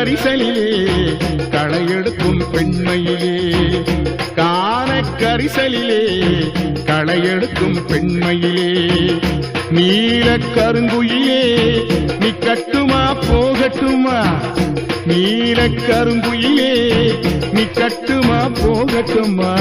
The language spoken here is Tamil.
கரிசலிலே களையெடுக்கும் பெண்மையிலே. காண கரிசலிலே களையெடுக்கும் பெண்மையிலே. நீல கருங்குயிலே நீ கட்டுமா போகட்டுமா? நீல கருங்குயிலே நீ கட்டுமா போகட்டுமா?